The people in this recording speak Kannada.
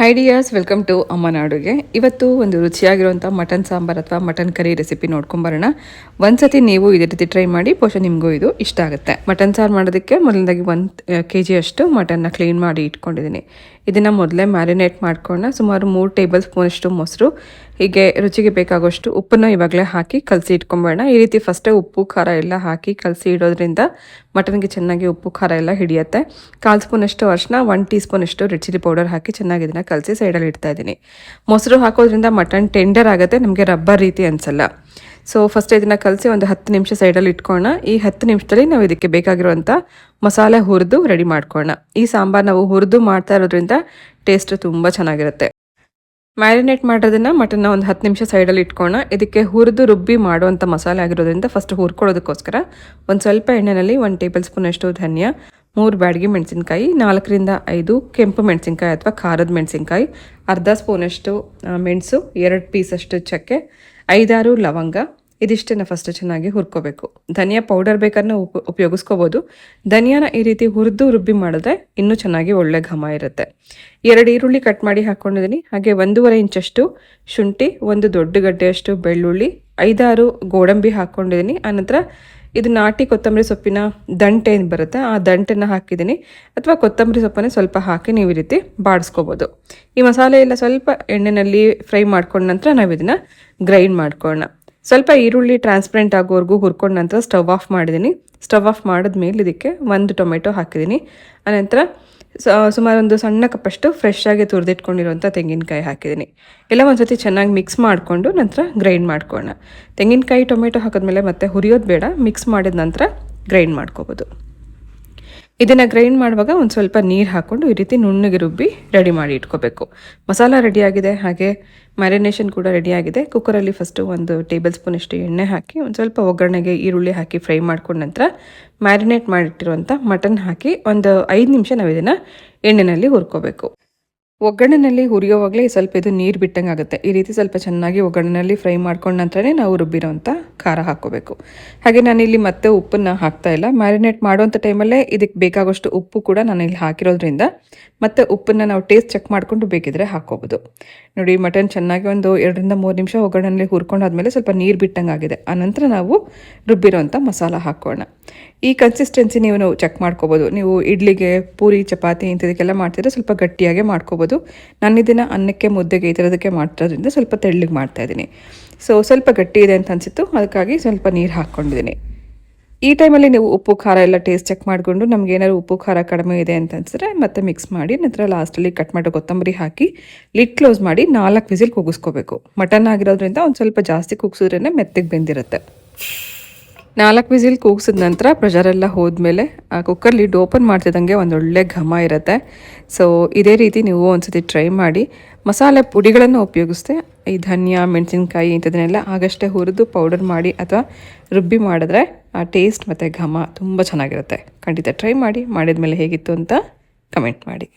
ಹೈ ಡಿಯರ್ಸ್ ವೆಲ್ಕಮ್ ಟು ಅಮ್ಮನ ಅಡುಗೆ ಇವತ್ತು ಒಂದು ರುಚಿಯಾಗಿರುವಂಥ ಮಟನ್ ಸಾಂಬಾರ್ ಅಥವಾ ಮಟನ್ ಕರಿ ರೆಸಿಪಿ ನೋಡ್ಕೊಂಬರೋಣ ಒಂದ್ಸತಿ ನೀವು ಇದೇ ರೀತಿ ಟ್ರೈ ಮಾಡಿ ಬಹುಶಃ ನಿಮಗೂ ಇದು ಇಷ್ಟ ಆಗುತ್ತೆ. ಮಟನ್ ಸಾರು ಮಾಡೋದಕ್ಕೆ ಮೊದಲನೇದಾಗಿ ಒಂದು ಕೆ ಜಿಯಷ್ಟು ಮಟನ್ನ ಕ್ಲೀನ್ ಮಾಡಿ ಇಟ್ಕೊಂಡಿದ್ದೀನಿ. ಇದನ್ನು ಮೊದಲೇ ಮ್ಯಾರಿನೇಟ್ ಮಾಡ್ಕೊಂಡು ಸುಮಾರು ಮೂರು ಟೇಬಲ್ ಸ್ಪೂನಷ್ಟು ಮೊಸರು. ಹೀಗೆ ರುಚಿಗೆ ಬೇಕಾಗುವಷ್ಟು ಉಪ್ಪನ್ನು ಇವಾಗಲೇ ಹಾಕಿ ಕಲಸಿ ಇಟ್ಕೊಂಬೋಣ ಈ ರೀತಿ ಫಸ್ಟೇ ಉಪ್ಪು, ಖಾರ ಎಲ್ಲ ಹಾಕಿ ಕಲಸಿ ಇಡೋದ್ರಿಂದ ಮಟನ್ಗೆ ಚೆನ್ನಾಗಿ ಉಪ್ಪು, ಖಾರ ಎಲ್ಲ ಹಿಡಿಯುತ್ತೆ. ಕಾಲು ಸ್ಪೂನಷ್ಟು ಅರಿಶಿನ ಒನ್ ಟೀ ಸ್ಪೂನಷ್ಟು ರೆಡ್ ಚಿಲ್ಲಿ ಪೌಡರ್ ಹಾಕಿ ಚೆನ್ನಾಗಿ ಇದನ್ನು ಕಲಸಿ ಸೈಡಲ್ಲಿ ಇಡ್ತಾ ಇದ್ದೀನಿ. ಮೊಸರು ಹಾಕೋದ್ರಿಂದ ಮಟನ್ ಟೆಂಡರ್ ಆಗುತ್ತೆ, ನಮಗೆ ರಬ್ಬರ್ ರೀತಿ ಅನಿಸಲ್ಲ. ಸೊ ಫಸ್ಟ್ ಇದನ್ನು ಕಲಸಿ ಒಂದು ಹತ್ತು ನಿಮಿಷ ಸೈಡಲ್ಲಿ ಇಟ್ಕೋಣ ಈ ಹತ್ತು ನಿಮಿಷದಲ್ಲಿ ನಾವು ಇದಕ್ಕೆ ಬೇಕಾಗಿರುವಂಥ ಮಸಾಲೆ ಹುರಿದು ರೆಡಿ ಮಾಡ್ಕೊಳ್ಳೋಣ. ಈ ಸಾಂಬಾರು ನಾವು ಹುರಿದು ಮಾಡ್ತಾ ಇರೋದ್ರಿಂದ ಟೇಸ್ಟ್ ತುಂಬ ಚೆನ್ನಾಗಿರುತ್ತೆ. ಮ್ಯಾರಿನೇಟ್ ಮಾಡೋದನ್ನ ಮಟನ್ನ ಒಂದು ಹತ್ತು ನಿಮಿಷ ಸೈಡಲ್ಲಿ ಇಟ್ಕೋಣ ಇದಕ್ಕೆ ಹುರಿದು ರುಬ್ಬಿ ಮಾಡುವಂಥ ಮಸಾಲೆ ಆಗಿರೋದ್ರಿಂದ ಫಸ್ಟ್ ಹುರ್ಕೊಳ್ಳೋದಕ್ಕೋಸ್ಕರ ಒಂದು ಸ್ವಲ್ಪ ಎಣ್ಣೆಯಲ್ಲಿ ಒಂದು ಟೇಬಲ್ ಸ್ಪೂನ್ ಅಷ್ಟು ಧನ್ಯ, ಮೂರು ಬ್ಯಾಡಗಿ ಮೆಣಸಿನ್ಕಾಯಿ, ನಾಲ್ಕರಿಂದ ಐದು ಕೆಂಪು ಮೆಣಸಿನ್ಕಾಯಿ ಅಥವಾ ಖಾರದ ಮೆಣಸಿನ್ಕಾಯಿ, ಅರ್ಧ ಸ್ಪೂನಷ್ಟು ಮೆಣಸು, ಎರಡು ಪೀಸಷ್ಟು ಚಕ್ಕೆ, ಐದಾರು ಲವಂಗ ಇದಿಷ್ಟನ್ನು ಫಸ್ಟ್ ಚೆನ್ನಾಗಿ ಹುರ್ಕೋಬೇಕು. ಧನಿಯಾ ಪೌಡರ್ ಬೇಕಾದ್ರೆ ಉಪ, ಉಪಯೋಗಿಸ್ಕೋಬೋದು. ಧನಿಯಾನ ಈ ರೀತಿ ಹುರಿದು ರುಬ್ಬಿ ಮಾಡಿದ್ರೆ ಇನ್ನೂ ಚೆನ್ನಾಗಿ ಒಳ್ಳೆ ಘಮ ಇರುತ್ತೆ. ಎರಡು ಈರುಳ್ಳಿ ಕಟ್ ಮಾಡಿ ಹಾಕ್ಕೊಂಡಿದ್ದೀನಿ ಹಾಗೆ ಒಂದೂವರೆ ಇಂಚಷ್ಟು ಶುಂಠಿ, ಒಂದು ದೊಡ್ಡ ಗಡ್ಡೆಯಷ್ಟು ಬೆಳ್ಳುಳ್ಳಿ, ಐದಾರು ಗೋಡಂಬಿ ಹಾಕ್ಕೊಂಡಿದ್ದೀನಿ ಆನಂತರ ಇದು ನಾಟಿ ಕೊತ್ತಂಬರಿ ಸೊಪ್ಪಿನ ದಂಟೆ ಏನು ಬರುತ್ತೆ. ಆ ದಂಟನ್ನು ಹಾಕಿದ್ದೀನಿ. ಅಥವಾ ಕೊತ್ತಂಬರಿ ಸೊಪ್ಪನ್ನೇ ಸ್ವಲ್ಪ ಹಾಕಿ ನೀವು ಈ ರೀತಿ ಬಾಡಿಸ್ಕೋಬೋದು. ಈ ಮಸಾಲೆ ಎಲ್ಲ ಸ್ವಲ್ಪ ಎಣ್ಣೆಯಲ್ಲಿ ಫ್ರೈ ಮಾಡ್ಕೊಂಡ ನಂತರ ನಾವು ಇದನ್ನು ಗ್ರೈಂಡ್ ಮಾಡ್ಕೊಳ್ಳೋಣ ಸ್ವಲ್ಪ ಈರುಳ್ಳಿ ಟ್ರಾನ್ಸ್ಪರೆಂಟ್ ಆಗೋವರೆಗೂ ಹುರ್ಕೊಂಡ ನಂತರ ಸ್ಟವ್ ಆಫ್ ಮಾಡಿದ್ದೀನಿ. ಸ್ಟವ್ ಆಫ್ ಮಾಡಿದ್ಮೇಲೆ ಇದಕ್ಕೆ ಒಂದು ಟೊಮೆಟೊ ಹಾಕಿದ್ದೀನಿ. ಆನಂತರ ಸುಮಾರು ಒಂದು ಸಣ್ಣ ಕಪ್ಪಷ್ಟು ಫ್ರೆಶ್ ಆಗಿ ತುರಿದಿಟ್ಕೊಂಡಿರುವಂಥ ತೆಂಗಿನಕಾಯಿ ಹಾಕಿದ್ದೀನಿ. ಎಲ್ಲ ಒಂದು ಸತಿ ಚೆನ್ನಾಗಿ ಮಿಕ್ಸ್ ಮಾಡಿಕೊಂಡು ನಂತರ ಗ್ರೈಂಡ್ ಮಾಡ್ಕೊಳ್ಳೋಣ. ತೆಂಗಿನಕಾಯಿ ಟೊಮೆಟೊ ಹಾಕಿದ್ಮೇಲೆ ಮತ್ತೆ ಹುರಿಯೋದು ಬೇಡ ಮಿಕ್ಸ್ ಮಾಡಿದ ನಂತರ ಗ್ರೈಂಡ್ ಮಾಡ್ಕೋಬೋದು. ಇದನ್ನು ಗ್ರೈಂಡ್ ಮಾಡುವಾಗ ಒಂದು ಸ್ವಲ್ಪ ನೀರು ಹಾಕ್ಕೊಂಡು ಈ ರೀತಿ ನುಣ್ಣಗೆ ರುಬ್ಬಿ ರೆಡಿ ಮಾಡಿ ಇಟ್ಕೋಬೇಕು. ಮಸಾಲ ರೆಡಿಯಾಗಿದೆ ಹಾಗೆ ಮ್ಯಾರಿನೇಷನ್ ಕೂಡ ರೆಡಿಯಾಗಿದೆ ಕುಕ್ಕರಲ್ಲಿ ಫಸ್ಟು ಒಂದು ಟೇಬಲ್ ಸ್ಪೂನಷ್ಟು ಎಣ್ಣೆ ಹಾಕಿ, ಒಂದು ಸ್ವಲ್ಪ ಒಗ್ಗರಣೆಗೆ ಈರುಳ್ಳಿ ಹಾಕಿ ಫ್ರೈ ಮಾಡ್ಕೊಂಡ ನಂತರ ಮ್ಯಾರಿನೇಟ್ ಮಾಡಿಟ್ಟಿರುವಂಥ ಮಟನ್ ಹಾಕಿ ಒಂದು ಐದು ನಿಮಿಷ ನಾವು ಇದನ್ನು ಎಣ್ಣೆಯಲ್ಲಿ ಹುರ್ಕೋಬೇಕು. ಒಗ್ಗರಣೆಯಲ್ಲಿ ಹುರಿಯೋವಾಗಲೇ ಸ್ವಲ್ಪ ಇದು ನೀರು ಬಿಟ್ಟಂಗೆ ಆಗುತ್ತೆ ಈ ರೀತಿ ಸ್ವಲ್ಪ ಚೆನ್ನಾಗಿ ಒಗ್ಗರಣೆಯಲ್ಲಿ ಫ್ರೈ ಮಾಡ್ಕೊಂಡ ನಂತರನೇ ನಾವು ರುಬ್ಬಿರೋಂಥ ಖಾರ ಹಾಕ್ಕೋಬೇಕು. ಹಾಗೆ ನಾನಿಲ್ಲಿ ಮತ್ತೆ ಉಪ್ಪನ್ನು ಹಾಕ್ತಾ ಇಲ್ಲ. ಮ್ಯಾರಿನೇಟ್ ಮಾಡುವಂಥ ಟೈಮಲ್ಲೇ ಇದಕ್ಕೆ ಬೇಕಾಗೋಷ್ಟು ಉಪ್ಪು ಕೂಡ ನಾನು ಇಲ್ಲಿ ಹಾಕಿರೋದ್ರಿಂದ ಮತ್ತೆ ಉಪ್ಪನ್ನು ನಾವು ಟೇಸ್ಟ್ ಚೆಕ್ ಮಾಡಿಕೊಂಡು ಬೇಕಿದ್ರೆ ಹಾಕ್ಕೋಬೋದು. ನೋಡಿ, ಮಟನ್ ಚೆನ್ನಾಗಿ ಒಂದು ಎರಡರಿಂದ ಮೂರು ನಿಮಿಷ ಒಗ್ಗರಣೆಯಲ್ಲಿ ಹುರ್ಕೊಂಡಾದ್ಮೇಲೆ ಸ್ವಲ್ಪ ನೀರು ಬಿಟ್ಟಂಗೆ ಆಗಿದೆ ಆನಂತರ ನಾವು ರುಬ್ಬಿರೋಂಥ ಮಸಾಲ ಹಾಕೋಣ ಈ ಕನ್ಸಿಸ್ಟೆನ್ಸಿ ನೀವು ಚೆಕ್ ಮಾಡ್ಕೋಬೋದು. ನೀವು ಇಡ್ಲಿಗೆ ಪೂರಿ, ಚಪಾತಿ ಇಂಥದಕ್ಕೆಲ್ಲ ಮಾಡ್ತಿದ್ರೆ ಸ್ವಲ್ಪ ಗಟ್ಟಿಯಾಗೆ ಮಾಡ್ಕೋಬೋದು. ನಾನು ಇದನ್ನು ಅನ್ನಕ್ಕೆ ಮುದ್ದೆಗೆ ಈ ಥರದಕ್ಕೆ ಮಾಡ್ತಿರೋದ್ರಿಂದ ಸ್ವಲ್ಪ ತೆಳ್ಳಗೆ ಮಾಡ್ತಾಯಿದ್ದೀನಿ ಸೊ ಸ್ವಲ್ಪ ಗಟ್ಟಿ ಇದೆ ಅಂತ ಅನಿಸಿತ್ತು. ಅದಕ್ಕಾಗಿ ಸ್ವಲ್ಪ ನೀರು ಹಾಕ್ಕೊಂಡಿದ್ದೀನಿ. ಈ ಟೈಮಲ್ಲಿ ನೀವು ಉಪ್ಪು, ಖಾರ ಎಲ್ಲ ಟೇಸ್ಟ್ ಚೆಕ್ ಮಾಡಿಕೊಂಡು ನಮ್ಗೆ ಏನಾದ್ರು ಉಪ್ಪು, ಖಾರ ಕಡಿಮೆ ಇದೆ ಅಂತ ಅನ್ಸಿದ್ರೆ ಮತ್ತೆ ಮಿಕ್ಸ್ ಮಾಡಿ, ನಂತರ ಲಾಸ್ಟಲ್ಲಿ ಕಟ್ ಮಾಡೋ ಕೊತ್ತಂಬರಿ ಹಾಕಿ ಲಿಡ್ ಕ್ಲೋಸ್ ಮಾಡಿ ನಾಲ್ಕು ವಿಸಿಲ್ ಕೂಗಿಸ್ಕೋಬೇಕು ಮಟನ್ ಆಗಿರೋದ್ರಿಂದ ಒಂದು ಸ್ವಲ್ಪ ಜಾಸ್ತಿ ಕೂಗಿಸಿದ್ರೇ ಮೆತ್ತಗೆ ಬೆಂದಿರುತ್ತೆ. ನಾಲ್ಕು ವಿಸಿಲ್ ಕೂಗಿಸಿದ ನಂತರ ಪ್ರೆಷರೆಲ್ಲ ಹೋದ್ಮೇಲೆ ಕುಕ್ಕರ್ ಲಿಡ್ ಓಪನ್ ಮಾಡ್ತಿದ್ದಂಗೆ ಒಂದು ಒಳ್ಳೆ ಘಮ ಇರುತ್ತೆ. ಸೊ ಇದೇ ರೀತಿ ನೀವು ಒಂದ್ಸತಿ ಟ್ರೈ ಮಾಡಿ. ಮಸಾಲೆ ಪುಡಿಗಳನ್ನು ಉಪಯೋಗಿಸ್ದೆ, ಈ ಧನಿಯಾ, ಮೆಣಸಿನ್ಕಾಯಿ ಇಂಥದನ್ನೆಲ್ಲ ಆಗಷ್ಟೇ ಹುರಿದು ಪೌಡರ್ ಮಾಡಿ ಅಥವಾ ರುಬ್ಬಿ ಮಾಡಿದ್ರೆ, ಆ ಟೇಸ್ಟ್ ಮತ್ತು ಘಮ ತುಂಬ ಚೆನ್ನಾಗಿರುತ್ತೆ. ಖಂಡಿತ ಟ್ರೈ ಮಾಡಿ. ಮಾಡಿದ ಮೇಲೆ ಹೇಗಿತ್ತು ಅಂತ ಕಮೆಂಟ್ ಮಾಡಿ.